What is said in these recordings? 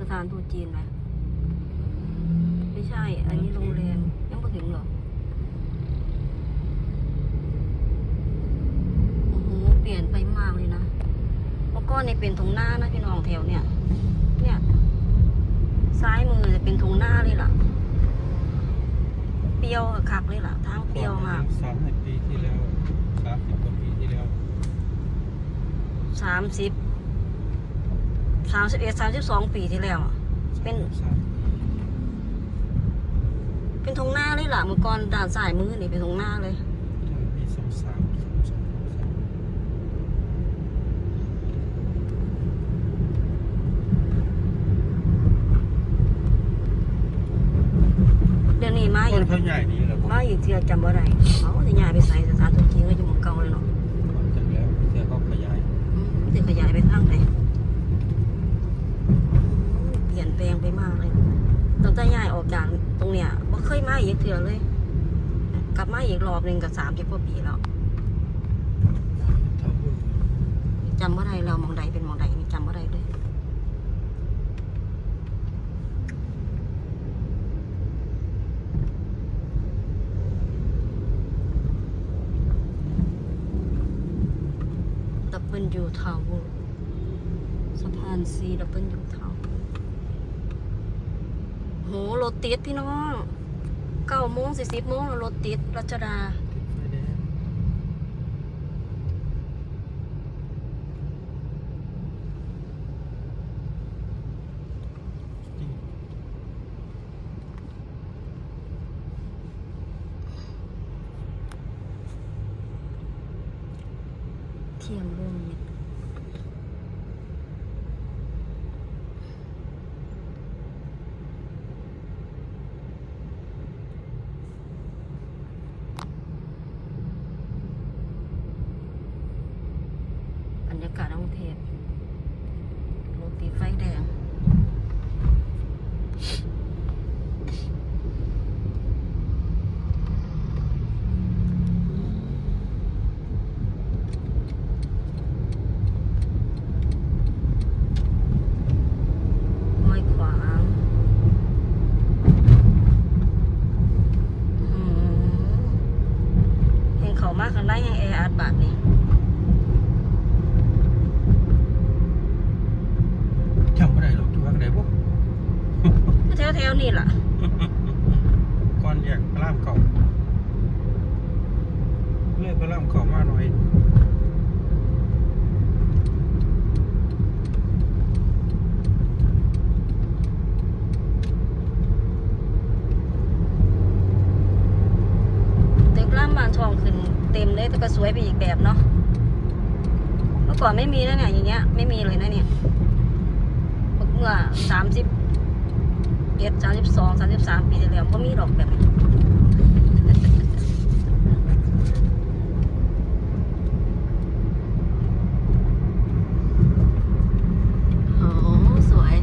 สถานทูตจีนไหมไม่ใช่ อันนี้โรงแรมยังไม่ถึงหรอกโอ้โหเปลี่ยนไปมากเลยนะเมื่อก่อนเนี่ยเป็นทงหน้านะพี่น้องแถวเนี่ย เนี่ยซ้ายมือจะเป็นทงหน้าเลยล่ะ เปรี้ยวคักเลยล่ะทางเปรี้ยวมากสามสิบปีที่แล้วสามสิบกว่าปีที่แล้วสามสิบ สามสิบเอ็ดสามสิบสองปีที่แล้วอะเป็นสามเป็นทงหน้าเลยล่ะเมื่อก่อนด่านสายมือนี่เป็นทงหน้าเลยปีสองสามสองสองสามเดี๋ยวนี้มาคอีนกเขาใหญ่นี่แหละผมมาอีกเทือจำบ่ได้เขาจะย้ายไปใส่สถานทูตจีนก็อยู่หมู่เก่าเลยเนาะ จากแล้วเที่ยวเขาขยาย อืมจะขยายไปทางไหนเปลี่ยนแปลงไปมากเลยตั้งแต่ย้ายออกจากตรง เนี้ยบ่เคยมาอีกเทือเลย กลับมาอีกรอบหนึ่งกับสามสิบกว่าปีแล้วเท่าหุ้นจำบ่ได้แล้วหมองใดเป็นหมองใดนี่จำบ่ได้เลยดับเบิลยูทาวเวอร์สะพานซีดับเบิลยูทาวเวอร์ โหรถติดพี่น้องเก้าโมงสี่สิบโมงแล้วรถติดรัชดาติดไฟแดงที่เทียมร่วมมิตรบรรยากาศกรุงเทพรถติดไฟแดง ห้วยขวางอื้อหือเห็นเขามากกันได้ยังแออัดบาทนี่จำไม่ได้หรอกที่ว่าไหนพวกแถวแถวๆนี่ล่ะก้อนแยกพระรามเก่าเลื่อยพระรามเก่ามาหน่อย เต็มเลยแต่ก็สวยไปอีกแบบเนาะเมื่อก่อนไม่มีนะเนี่ยอย่างเงี้ยไม่มีเลยนะเนี่ยเมื่อสามสิบเอ็ดสามสิบสองสามสิบสามปีที่แล้วก็มีดอกแบบนี้โอ้สวย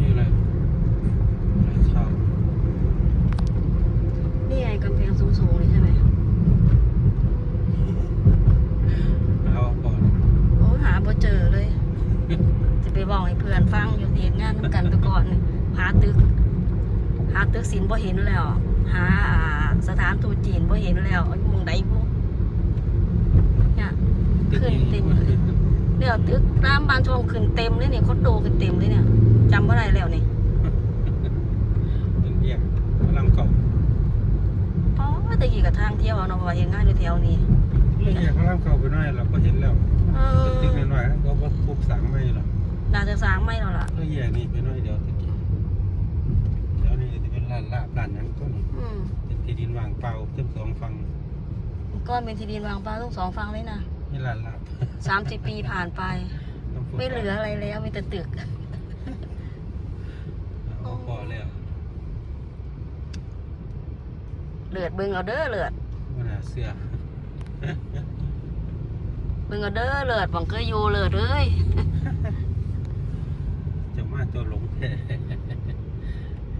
นี่อะไรอะไรเช่า นี่ไงกำแพงสูงๆเลยใช่ไหม เอาก่อน โอ้หาบ่เจอเลย จะไปบอกให้เพื่อนฟังอยู่ที่งานนำกันแตะก่อนนี่หาตึก หาตึกสินบ่เห็นแล้วหาอ่าสถานทูตจีนบ่เห็นแล้วอยู่หมองใดบุเนี่ยขึ้นเต็มเลยเนี่ยตึกน้ำบานช่องขึ้นเต็มเลยเนี่ยคอนโดขึ้นเต็มเลยเนี่ยจำบ่ได้แล้วนี่เป็นแยกพระรามเก่าเพราะว่าแตะกี้กับทางเที่ยวเนาะว่าเฮ็ดงานอยู่แถวนี้เลื่อยแยกพระรามเก่าไปหน่อยเราก็เห็นแล้วเออ ตึกหน่อยๆก็ว่าปุ๊บสั่งไม่หรอก น่าจะสร้างไม่แล้วล่ะเลื่อยแยกนี่ไปหน่อยเดียวตะกี้เดี๋ยวนี้จะเป็นร้านลาบร้านหยังก็นี่อืมเป็นที่ดินว่างเปล่าเต็มสองฝั่งก็เป็นที่ดินวางปลาทั้งสองฝั่งเลยนะนี่ร้านลาบสามสิบปีผ่านไป น้ำฝนไม่เหลืออะไรแล้วมีแต่ตึก เอาพอแล้วเลือดเบิ่งเอาเด้อเลือดมันหาเสื้อเบิ่งเอาเด้อเลือดบังเกออยู่เลือดเอ้ย จะมาตัวหลงแท้